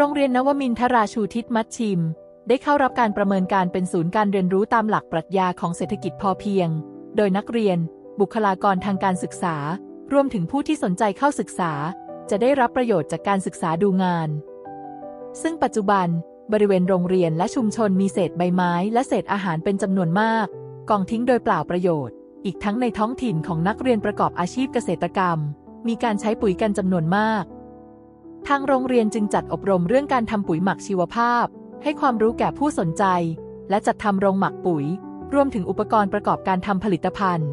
โรงเรียนนวมินทราชูทิศมัชชิม ได้เข้ารับการประเมินการเป็นศูนย์การเรียนรู้ตามหลักปรัชญาของเศรษฐกิจพอเพียง โดยนักเรียน บุคลากรทางการศึกษา รวมถึงผู้ที่สนใจเข้าศึกษา จะได้รับประโยชน์จากการศึกษาดูงาน ซึ่งปัจจุบัน บริเวณโรงเรียนและชุมชนมีเศษใบไม้ และเศษอาหารเป็นจำนวนมาก กองทิ้งโดยเปล่าประโยชน์ อีกทั้งในท้องถิ่นของนักเรียนประกอบอาชีพเกษตรกรรม มีการใช้ปุ๋ยกันจำนวนมาก ทางโรงเรียนจึงจัดอบรมเรื่องการทำปุ๋ยหมักชีวภาพ ให้ความรู้แก่ผู้สนใจ และจัดทำโรงหมักปุ๋ย รวมถึงอุปกรณ์ประกอบการทำผลิตภัณฑ์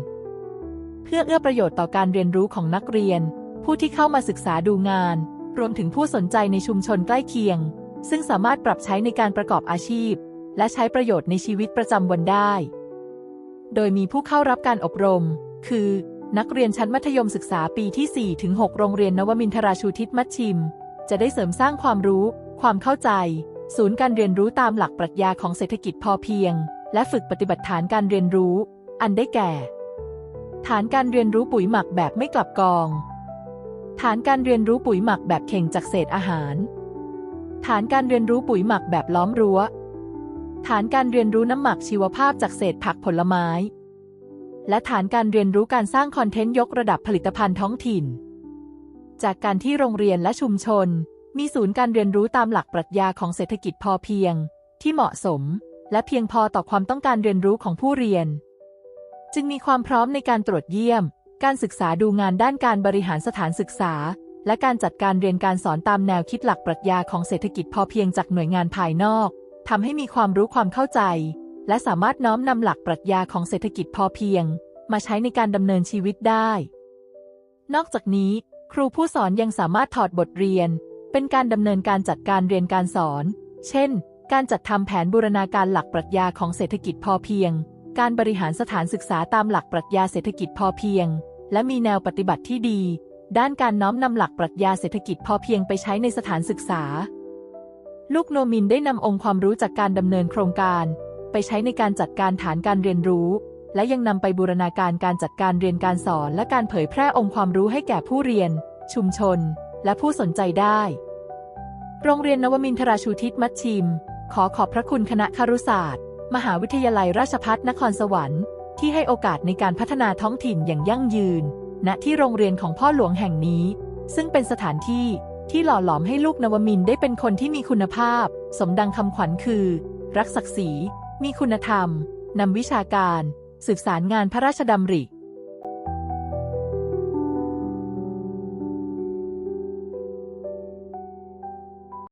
เพื่อเอื้อประโยชน์ต่อการเรียนรู้ของนักเรียน ผู้ที่เข้ามาศึกษาดูงาน รวมถึงผู้สนใจในชุมชนใกล้เคียง ซึ่งสามารถปรับใช้ในการประกอบอาชีพ และใช้ประโยชน์ในชีวิตประจำวันได้ โดยมีผู้เข้ารับการอบรม คือ นักเรียนชั้นมัธยมศึกษาปีที่4ถึง6โรงเรียนนวมินทราชูทิศมัชชิม จะได้เสริมสร้างความรู้ ความเข้าใจ ศูนย์การเรียนรู้ตามหลักปรัชญาของเศรษฐกิจพอเพียง และฝึกปฏิบัติฐานการเรียนรู้ อันได้แก่ ฐานการเรียนรู้ปุ๋ยหมักแบบไม่กลับกอง ฐานการเรียนรู้ปุ๋ยหมักแบบเข่งจากเศษอาหาร ฐานการเรียนรู้ปุ๋ยหมักแบบล้อมรั้ว ฐานการเรียนรู้น้ำหมักชีวภาพจากเศษผักผลไม้ และฐานการเรียนรู้การสร้างคอนเทนต์ยกระดับผลิตภัณฑ์ท้องถิ่น จากการที่โรงเรียนและชุมชน มีศูนย์การเรียนรู้ตามหลักปรัชญาของเศรษฐกิจพอเพียง ที่เหมาะสม และเพียงพอต่อความต้องการเรียนรู้ของผู้เรียน จึงมีความพร้อมในการตรวจเยี่ยม การศึกษาดูงานด้านการบริหารสถานศึกษา และการจัดการเรียนการสอนตามแนวคิดหลักปรัชญาของเศรษฐกิจพอเพียงจากหน่วยงานภายนอกทำให้มีความรู้ความเข้าใจ และสามารถน้อมนำหลักปรัชญาของเศรษฐกิจพอเพียง มาใช้ในการดำเนินชีวิตได้ นอกจากนี้ ครูผู้สอนยังสามารถถอดบทเรียน เป็นการดำเนินการจัดการเรียนการสอน เช่น การจัดทำแผนบูรณาการหลักปรัชญาของเศรษฐกิจพอเพียง การบริหารสถานศึกษาตามหลักปรัชญาเศรษฐกิจพอเพียง และมีแนวปฏิบัติที่ดี ด้านการน้อมนำหลักปรัชญาเศรษฐกิจพอเพียงไปใช้ในสถานศึกษา ลูกโนมินได้นำองค์ความรู้จากการดำเนินโครงการ ไปใช้ในการจัดการฐานการเรียนรู้ และยังนำไปบูรณาการการจัดการเรียนการสอนและการเผยแพร่องค์ความรู้ให้แก่ผู้เรียน ชุมชน และผู้สนใจได้ โรงเรียนนวมินทราชูทิศมัชชิม ขอขอบพระคุณคณะครุศาสตร์ มหาวิทยาลัยราชภัฏนครสวรรค์ ที่ให้โอกาสในการพัฒนาท้องถิ่นอย่างยั่งยืน ณที่โรงเรียนของพ่อหลวงแห่งนี้ ซึ่งเป็นสถานที่ที่หล่อหลอมให้ลูกนวมินได้เป็นคนที่มีคุณภาพ สมดังคำขวัญคือ รักศักดิ์ศรี มีคุณธรรมนำวิชาการ สืบสารงานพระราชดำริ